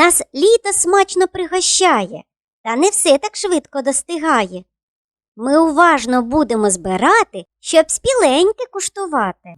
Нас літо смачно пригощає, та не все так швидко достигає. Ми уважно будемо збирати, щоб спіленьки куштувати.